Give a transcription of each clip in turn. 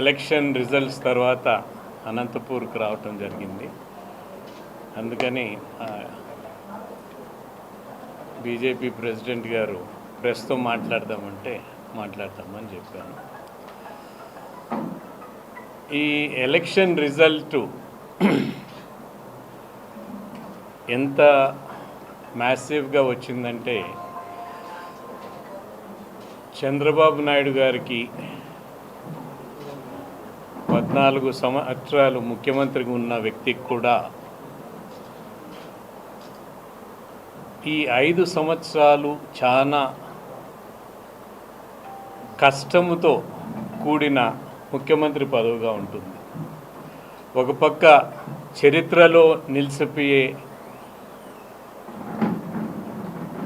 Election results తర్వాత అనంతపూర్కి రావటం జరిగింది. అందుకని బీజేపీ ప్రెసిడెంట్ గారు ప్రెస్తో మాట్లాడదామంటే మాట్లాడదామని చెప్పాను. ఈ ఎలక్షన్ రిజల్టు ఎంత మ్యాసివ్గా వచ్చిందంటే చంద్రబాబు నాయుడు గారికి పద్నాలుగు సంవత్సరాలు ముఖ్యమంత్రిగా ఉన్న వ్యక్తికి కూడా ఈ ఐదు సంవత్సరాలు చాలా కష్టముతో కూడిన ముఖ్యమంత్రి పదవిగా ఉంటుంది. ఒక పక్క చరిత్రలో నిలిచిపోయే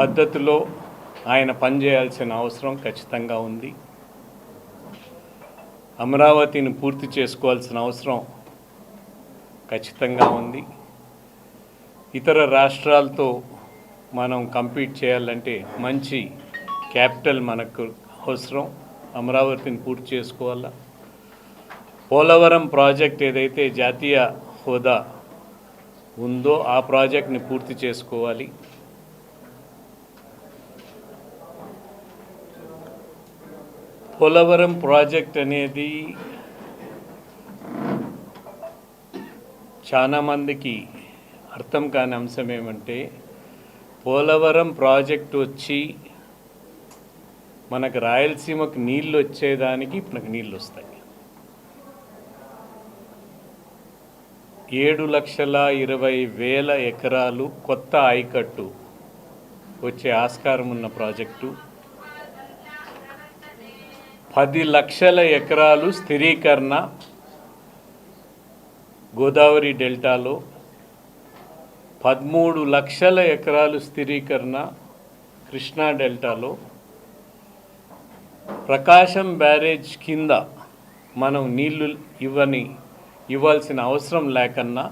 పద్ధతిలో ఆయన పనిచేయాల్సిన అవసరం ఖచ్చితంగా ఉంది. అమరావతిని పూర్తి చేసుకోవాల్సిన అవసరం ఖచ్చితంగా ఉంది. ఇతర రాష్ట్రాలతో మనం కంపీట్ చేయాలంటే మంచి క్యాపిటల్ మనకు అవసరం. అమరావతిని పూర్తి చేసుకోవాలా. పోలవరం ప్రాజెక్ట్ ఏదైతే జాతీయ హోదా ఉందో ఆ ప్రాజెక్ట్ని పూర్తి చేసుకోవాలి. పోలవరం ప్రాజెక్ట్ అనేది చాలామందికి అర్థం కాని అంశం ఏమంటే పోలవరం ప్రాజెక్ట్ వచ్చి మనకు రాయలసీమకు నీళ్ళు వచ్చేదానికి మనకు నీళ్ళు వస్తాయి. ఏడు లక్షల ఇరవై వేల ఎకరాలు కొత్త ఆయకట్టు వచ్చే ఆస్కారం ఉన్న ప్రాజెక్టు. పది లక్షల ఎకరాలు స్థిరీకరణ గోదావరి డెల్టాలో పదమూడు లక్షల ఎకరాలు స్థిరీకరణ కృష్ణా డెల్టాలో ప్రకాశం బ్యారేజ్ కింద మనం నీళ్ళు ఇవ్వని ఇవ్వాల్సిన అవసరం లేకన్నా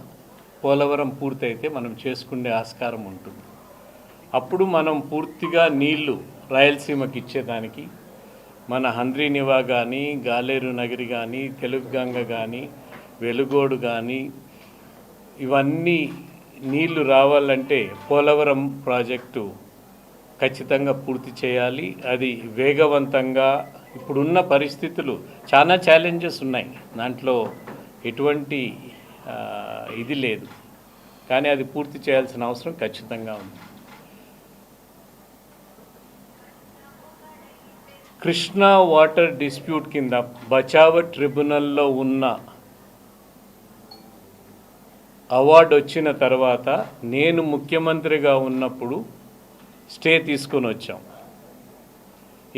పోలవరం పూర్తయితే మనం చేసుకునే ఆస్కారం ఉంటుంది. అప్పుడు మనం పూర్తిగా నీళ్ళు రాయలసీమకి ఇచ్చేదానికి మన హంద్రీనివా కానీ గాలేరు నగరి కానీ తెలుగు గంగ కానీ వెలుగోడు కానీ ఇవన్నీ నీళ్ళు రావాలంటే పోలవరం ప్రాజెక్టు ఖచ్చితంగా పూర్తి చేయాలి. అది వేగవంతంగా ఇప్పుడున్న పరిస్థితులు చాలా ఛాలెంజెస్ ఉన్నాయి. దాంట్లో ఎటువంటి ఇది లేదు. కానీ అది పూర్తి చేయాల్సిన అవసరం ఖచ్చితంగా ఉంది. కృష్ణా వాటర్ డిస్ప్యూట్ కింద బచావ ట్రిబ్యునల్లో ఉన్న అవార్డు వచ్చిన తర్వాత నేను ముఖ్యమంత్రిగా ఉన్నప్పుడు స్టే తీసుకొని వచ్చాం.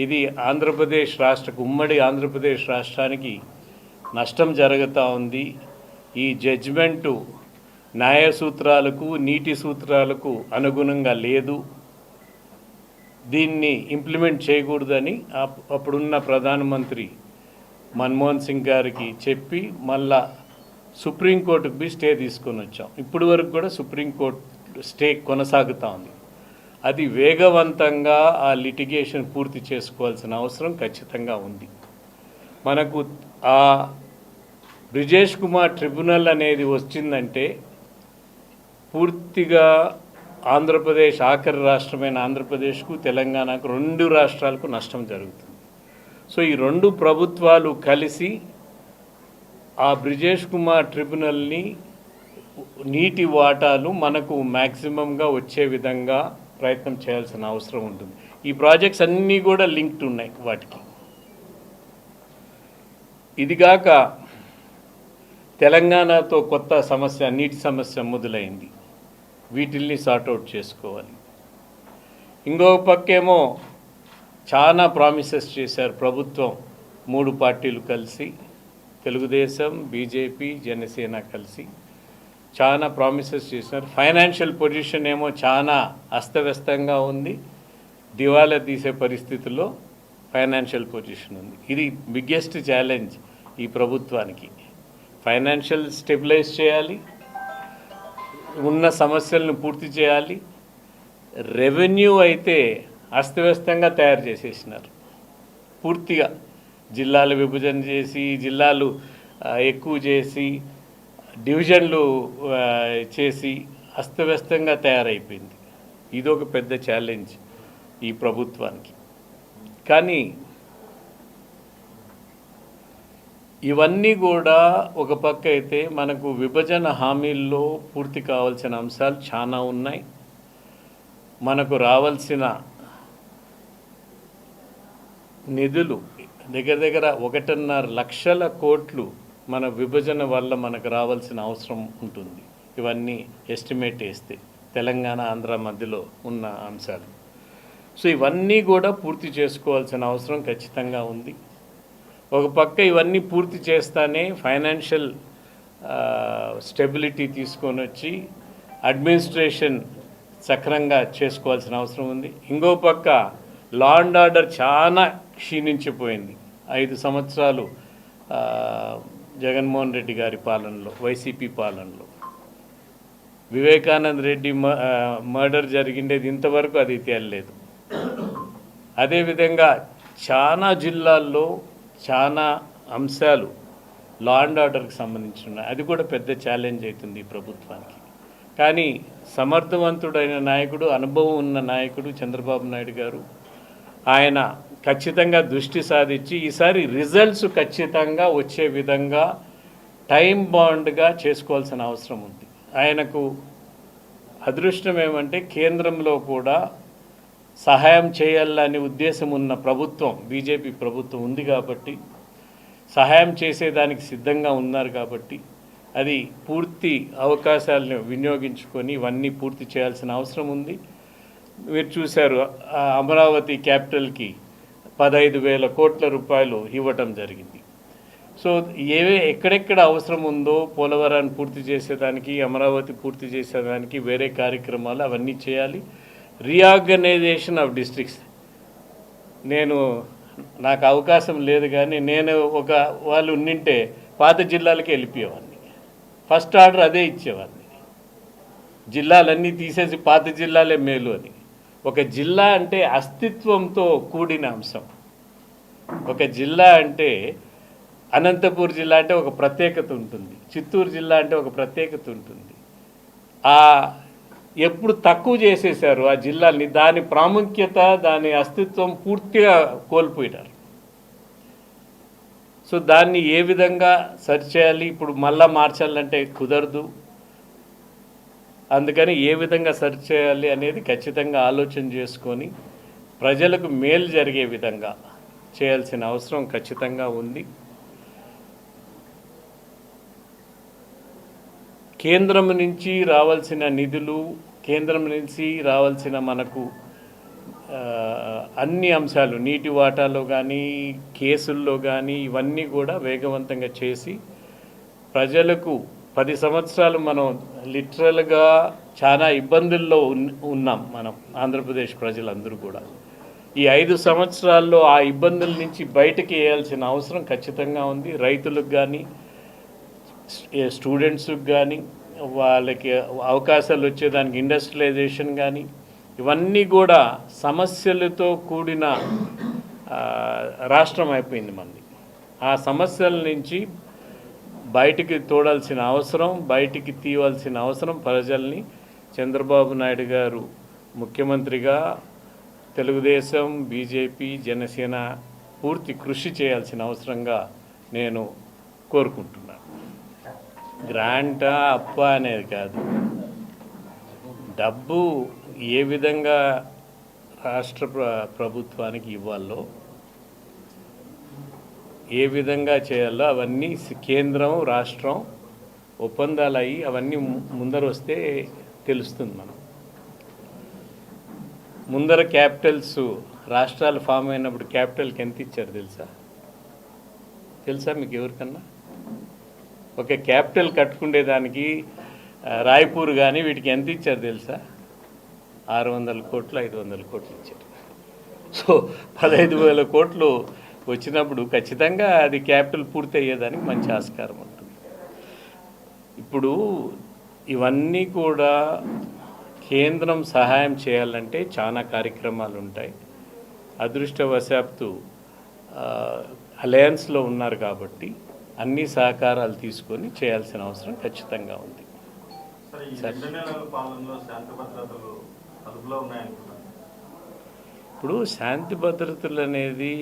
ఇది ఆంధ్రప్రదేశ్ రాష్ట్ర ఉమ్మడి ఆంధ్రప్రదేశ్ రాష్ట్రానికి నష్టం జరుగుతూ ఉంది. ఈ జడ్జిమెంటు న్యాయ సూత్రాలకు నీటి సూత్రాలకు అనుగుణంగా లేదు. దీన్ని ఇంప్లిమెంట్ చేయకూడదని అప్- అప్పుడున్న ప్రధానమంత్రి మన్మోహన్ సింగ్ గారికి చెప్పి మళ్ళా సుప్రీంకోర్టుకు బి స్టే తీసుకొని వచ్చాం. ఇప్పటి వరకు కూడా సుప్రీంకోర్టు స్టే కొనసాగుతూ ఉంది. అది వేగవంతంగా ఆ లిటిగేషన్ పూర్తి చేసుకోవాల్సిన అవసరం ఖచ్చితంగా ఉంది. మనకు ఆ బ్రిజేష్ కుమార్ ట్రిబ్యునల్ అనేది వచ్చిందంటే పూర్తిగా ఆంధ్రప్రదేశ్ ఆఖరి రాష్ట్రమైన ఆంధ్రప్రదేశ్కు తెలంగాణకు రెండు రాష్ట్రాలకు నష్టం జరుగుతుంది. సో ఈ రెండు ప్రభుత్వాలు కలిసి ఆ బ్రిజేష్ కుమార్ ట్రిబ్యునల్ని నీటి వాటాలు మనకు మ్యాక్సిమంగా వచ్చే విధంగా ప్రయత్నం చేయాల్సిన అవసరం ఉంటుంది. ఈ ప్రాజెక్ట్స్ అన్నీ కూడా లింక్డ్ ఉన్నాయి వాటికి. ఇదిగాక తెలంగాణతో కొత్త సమస్య నీటి సమస్య మొదలైంది. వీటిల్ని సార్ట్అవుట్ చేసుకోవాలి. ఇంకొక పక్కేమో చాలా ప్రామిసెస్ చేశారు ప్రభుత్వం. మూడు పార్టీలు కలిసి తెలుగుదేశం బీజేపీ జనసేన కలిసి చాలా ప్రామిసెస్ చేశారు ఫైనాన్షియల్ పొజిషన్ ఏమో చాలా అస్తవ్యస్తంగా ఉంది. దివాలా తీసే పరిస్థితుల్లో ఫైనాన్షియల్ పొజిషన్ ఉంది. ఇది బిగ్గెస్ట్ ఛాలెంజ్ ఈ ప్రభుత్వానికి. ఫైనాన్షియల్ స్టెబిలైజ్ చేయాలి. ఉన్న సమస్యలను పూర్తి చేయాలి. రెవెన్యూ అయితే అస్తవ్యస్తంగా తయారు చేసేసినారు. పూర్తిగా జిల్లాలు విభజన చేసి జిల్లాలు ఎక్కువ చేసి డివిజన్లు చేసి అస్తవ్యస్తంగా తయారైపోయింది. ఇదొక పెద్ద ఛాలెంజ్ ఈ ప్రభుత్వానికి. కానీ ఇవన్నీ కూడా ఒక పక్క అయితే మనకు విభజన హామీల్లో పూర్తి కావాల్సిన అంశాలు చాలా ఉన్నాయి. మనకు రావాల్సిన నిధులు దగ్గర దగ్గర ఒకటిన్నర లక్షల కోట్లు మన విభజన వల్ల మనకు రావాల్సిన అవసరం ఉంటుంది. ఇవన్నీ ఎస్టిమేట్ వేస్తే తెలంగాణ ఆంధ్ర మధ్యలో ఉన్న అంశాలు. సో ఇవన్నీ కూడా పూర్తి చేసుకోవాల్సిన అవసరం ఖచ్చితంగా ఉంది. ఒక పక్క ఇవన్నీ పూర్తి చేస్తానే ఫైనాన్షియల్ స్టెబిలిటీ తీసుకొని వచ్చి అడ్మినిస్ట్రేషన్ సక్రంగా చేసుకోవాల్సిన అవసరం ఉంది. ఇంకో పక్క లా అండ్ ఆర్డర్ చాలా క్షీణించిపోయింది. ఐదు సంవత్సరాలు జగన్మోహన్ రెడ్డి గారి పాలనలో వైసీపీ పాలనలో. వివేకానంద రెడ్డి మ- మర్డర్ జరిగిండేది ఇంతవరకు అది తేలలేదు. అదేవిధంగా చాలా జిల్లాల్లో చాలా అంశాలు లా అండ్ ఆర్డర్కి సంబంధించిన అది కూడా పెద్ద ఛాలెంజ్ అవుతుంది ఈ ప్రభుత్వానికి. కానీ సమర్థవంతుడైన నాయకుడు అనుభవం ఉన్న నాయకుడు చంద్రబాబు నాయుడు గారు ఆయన ఖచ్చితంగా దృష్టి సాధించి ఈసారి రిజల్ట్స్ ఖచ్చితంగా వచ్చే విధంగా టైం బాండ్గా చేసుకోవాల్సిన అవసరం ఉంది. ఆయనకు అదృష్టం ఏమంటే కేంద్రంలో కూడా సహాయం చేయాలనే ఉద్దేశం ఉన్న ప్రభుత్వం బీజేపీ ప్రభుత్వం ఉంది కాబట్టి సహాయం చేసేదానికి సిద్ధంగా ఉన్నారు కాబట్టి అది పూర్తి అవకాశాలను వినియోగించుకొని ఇవన్నీ పూర్తి చేయాల్సిన అవసరం ఉంది. మీరు చూశారు అమరావతి క్యాపిటల్కి పదహైదు వేల కోట్ల రూపాయలు ఇవ్వటం జరిగింది. సో ఏవే ఎక్కడెక్కడ అవసరం ఉందో పోలవరాన్ని పూర్తి చేసేదానికి అమరావతి పూర్తి చేసేదానికి వేరే కార్యక్రమాలు అవన్నీ చేయాలి. రీఆర్గనైజేషన్ ఆఫ్ డిస్ట్రిక్ట్స్ నేను నాకు అవకాశం లేదు కానీ నేను ఒక వాళ్ళు ఉండింటే పాత జిల్లాలకి వెళ్ళిపోయేవాడిని. ఫస్ట్ ఆర్డర్ అదే ఇచ్చేవాడిని. జిల్లాలన్నీ తీసేసి పాత జిల్లాలే మేలు అని. ఒక జిల్లా అంటే అస్తిత్వంతో కూడిన అంశం. ఒక జిల్లా అంటే అనంతపూర్ జిల్లా అంటే ఒక ప్రత్యేకత ఉంటుంది. చిత్తూరు జిల్లా అంటే ఒక ప్రత్యేకత ఉంటుంది. ఆ ఎప్పుడు తక్కువ చేసేసారు ఆ జిల్లాల్ని దాని ప్రాముఖ్యత దాని అస్తిత్వం పూర్తిగా కోల్పోయినారు. సో దాన్ని ఏ విధంగా సరిచేయాలి ఇప్పుడు మళ్ళా మార్చాలంటే కుదరదు. అందుకని ఏ విధంగా సరిచేయాలి అనేది ఖచ్చితంగా ఆలోచన చేసుకొని ప్రజలకు మేలు జరిగే విధంగా చేయాల్సిన అవసరం ఖచ్చితంగా ఉంది. కేంద్రం నుంచి రావాల్సిన నిధులు కేంద్రం నుంచి రావాల్సిన మనకు అన్ని అంశాలు నీటి వాటాలో కానీ కేసుల్లో కానీ ఇవన్నీ కూడా వేగవంతంగా చేసి ప్రజలకు పది సంవత్సరాలు మనం లిటరల్గా చాలా ఇబ్బందుల్లో ఉన్- ఉన్నాం మనం ఆంధ్రప్రదేశ్ ప్రజలందరూ కూడా. ఈ ఐదు సంవత్సరాల్లో ఆ ఇబ్బందుల నుంచి బయటకి వేయాల్సిన అవసరం ఖచ్చితంగా ఉంది. రైతులకు కానీ స్టూడెంట్స్కి కానీ వాళ్ళకి అవకాశాలు వచ్చేదానికి ఇండస్ట్రియలైజేషన్ కానీ ఇవన్నీ కూడా సమస్యలతో కూడిన రాష్ట్రం అయిపోయింది మనది. ఆ సమస్యల నుంచి బయటికి తోడాల్సిన అవసరం బయటికి తీయవలసిన అవసరం ప్రజల్ని చంద్రబాబు నాయుడు గారు ముఖ్యమంత్రిగా తెలుగుదేశం బీజేపీ జనసేన పూర్తి కృషి చేయాల్సిన అవసరంగా నేను కోరుకుంటున్నాను. గ్రాంటా అప్ప అనేది కాదు. డబ్బు ఏ విధంగా రాష్ట్ర ప్ర ప్రభుత్వానికి ఇవ్వాలో ఏ విధంగా చేయాలో అవన్నీ కేంద్రం రాష్ట్రం ఒప్పందాలు అయ్యి అవన్నీ ముందర వస్తే తెలుస్తుంది మనం ముందర క్యాపిటల్స్ రాష్ట్రాలు ఫామ్ అయినప్పుడు క్యాపిటల్కి ఎంత ఇచ్చారు తెలుసా? తెలుసా మీకు ఎవరికన్నా? ఒక క్యాపిటల్ కట్టుకునేదానికి రాయపూర్ రాయ్పూర్ కానీ వీటికి ఎంత ఇచ్చారు తెలుసా? ఆరు వందల కోట్లు ఐదు వందల కోట్లు ఇచ్చారు. సో పదహైదు వేల కోట్లు వచ్చినప్పుడు ఖచ్చితంగా అది క్యాపిటల్ పూర్తి అయ్యేదానికి మంచి ఆస్కారం ఉంటుంది. ఇప్పుడు ఇవన్నీ కూడా కేంద్రం సహాయం చేయాలంటే చాలా కార్యక్రమాలు ఉంటాయి. అదృష్టవశాత్తు అలయన్స్లో ఉన్నారు కాబట్టి అన్ని సహకారాలు తీసుకొని చేయాల్సిన అవసరం ఖచ్చితంగా ఉంది. ఇప్పుడు శాంతి భద్రతలు అనేది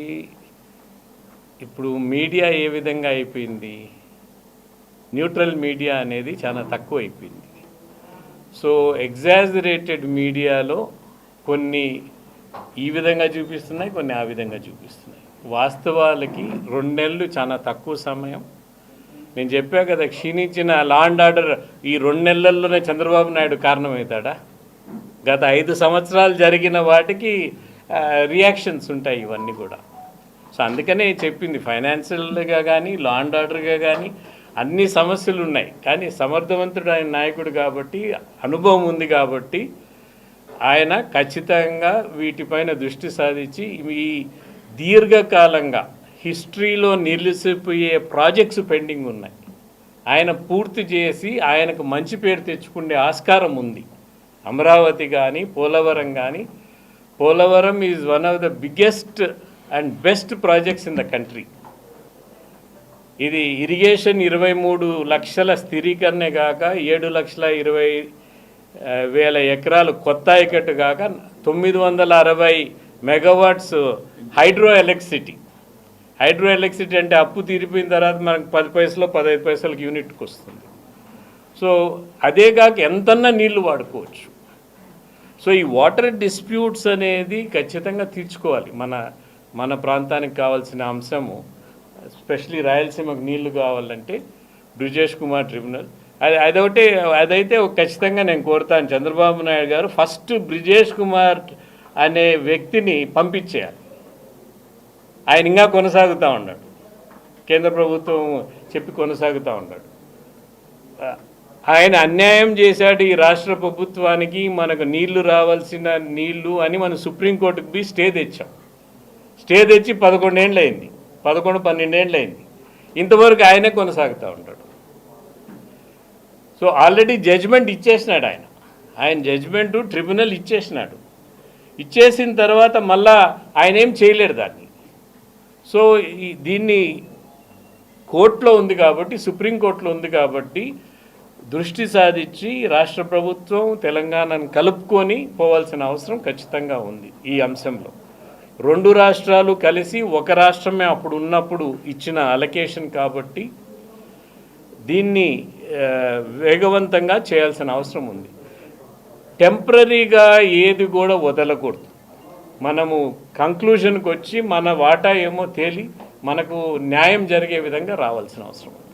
ఇప్పుడు మీడియా ఏ విధంగా అయిపోయింది? న్యూట్రల్ మీడియా అనేది చాలా తక్కువ అయిపోయింది. సో ఎగ్జాజరేటెడ్ మీడియాలో కొన్ని ఈ విధంగా చూపిస్తున్నాయి కొన్ని ఆ విధంగా చూపిస్తున్నాయి. వాస్తవాలకి రెండు నెలలు చాలా తక్కువ సమయం. నేను చెప్పా కదా క్షీణించిన లా అండ్ ఆర్డర్ ఈ రెండు నెలల్లోనే చంద్రబాబు నాయుడు కారణమవుతాడా? గత ఐదు సంవత్సరాలు జరిగిన వాటికి రియాక్షన్స్ ఉంటాయి ఇవన్నీ కూడా. సో అందుకనే చెప్పింది ఫైనాన్షియల్గా కానీ లా అండ్ ఆర్డర్గా కానీ అన్ని సమస్యలు ఉన్నాయి. కానీ సమర్థవంతుడు ఆయన నాయకుడు కాబట్టి అనుభవం ఉంది కాబట్టి ఆయన ఖచ్చితంగా వీటిపైన దృష్టి సాధించి ఈ దీర్ఘకాలంగా హిస్టరీలో నిలిచిపోయే ప్రాజెక్ట్స్ పెండింగ్ ఉన్నాయి. ఆయన పూర్తి చేసి ఆయనకు మంచి పేరు తెచ్చుకునే ఆస్కారం ఉంది. అమరావతి కానీ పోలవరం కానీ Polavaram is one of the biggest and best projects in the country ఇది ఇరిగేషన్ ఇరవై మూడు లక్షల స్థిరీకరణే కాక ఏడు లక్షల ఇరవై వేల ఎకరాలు కొత్త ఆయకట్టు కాక తొమ్మిది వందల అరవై megawatts hydro electricity. Hydro electricity అంటే అప్పు తీరిపోయిన తర్వాత మనకు పది పైసలు పదహైదు పైసలకి యూనిట్కి వస్తుంది. సో అదే కాక ఎంతన్నా నీళ్ళు వాడుకోవచ్చు. సో ఈ వాటర్ డిస్ప్యూట్స్ అనేది ఖచ్చితంగా తీర్చుకోవాలి. మన మన ప్రాంతానికి కావాల్సిన అంశము ఎస్పెషలీ రాయలసీమకు నీళ్ళు కావాలంటే బ్రిజేష్ కుమార్ ట్రిబ్యునల్. అది అదొకటి అదైతే ఖచ్చితంగా నేను కోరుతాను. చంద్రబాబు నాయుడు గారు ఫస్ట్ బ్రిజేష్ కుమార్ అనే వ్యక్తిని పంపించేయాలి. ఆయన ఇంకా కొనసాగుతూ ఉన్నాడు. కేంద్ర ప్రభుత్వం చెప్పి కొనసాగుతూ ఉన్నాడు. ఆయన అన్యాయం చేశాడు ఈ రాష్ట్ర ప్రభుత్వానికి మనకు నీళ్ళు రావాల్సిన నీళ్ళు అని మనం సుప్రీంకోర్టుకు పోయి స్టే తెచ్చాం. స్టే తెచ్చి పదకొండేళ్ళు అయింది పదకొండు పన్నెండేళ్ళు అయింది ఇంతవరకు ఆయనే కొనసాగుతూ ఉంటాడు సో ఆల్రెడీ జడ్జ్మెంట్ ఇచ్చేసినాడు ఆయన. ఆయన జడ్జ్మెంట్ ట్రిబ్యునల్ ఇచ్చేసినాడు. ఇచ్చేసిన తర్వాత మళ్ళా ఆయన ఏం చేయలేడు దాన్ని. సో ఈ దీన్ని కోర్టులో ఉంది కాబట్టి సుప్రీంకోర్టులో ఉంది కాబట్టి దృష్టి సాధించి రాష్ట్ర ప్రభుత్వం తెలంగాణను కలుపుకొని పోవాల్సిన అవసరం ఖచ్చితంగా ఉంది ఈ అంశంలో. రెండు రాష్ట్రాలు కలిసి ఒక రాష్ట్రమే అప్పుడు ఉన్నప్పుడు ఇచ్చిన అలకేషన్ కాబట్టి దీన్ని వేగవంతంగా చేయాల్సిన అవసరం ఉంది. టెంపరీగా ఏది కూడా వదలకూడదు. మనము కంక్లూషన్కి వచ్చి మన వాటా ఏమో తేలి మనకు న్యాయం జరిగే విధంగా రావాల్సిన అవసరం ఉంది.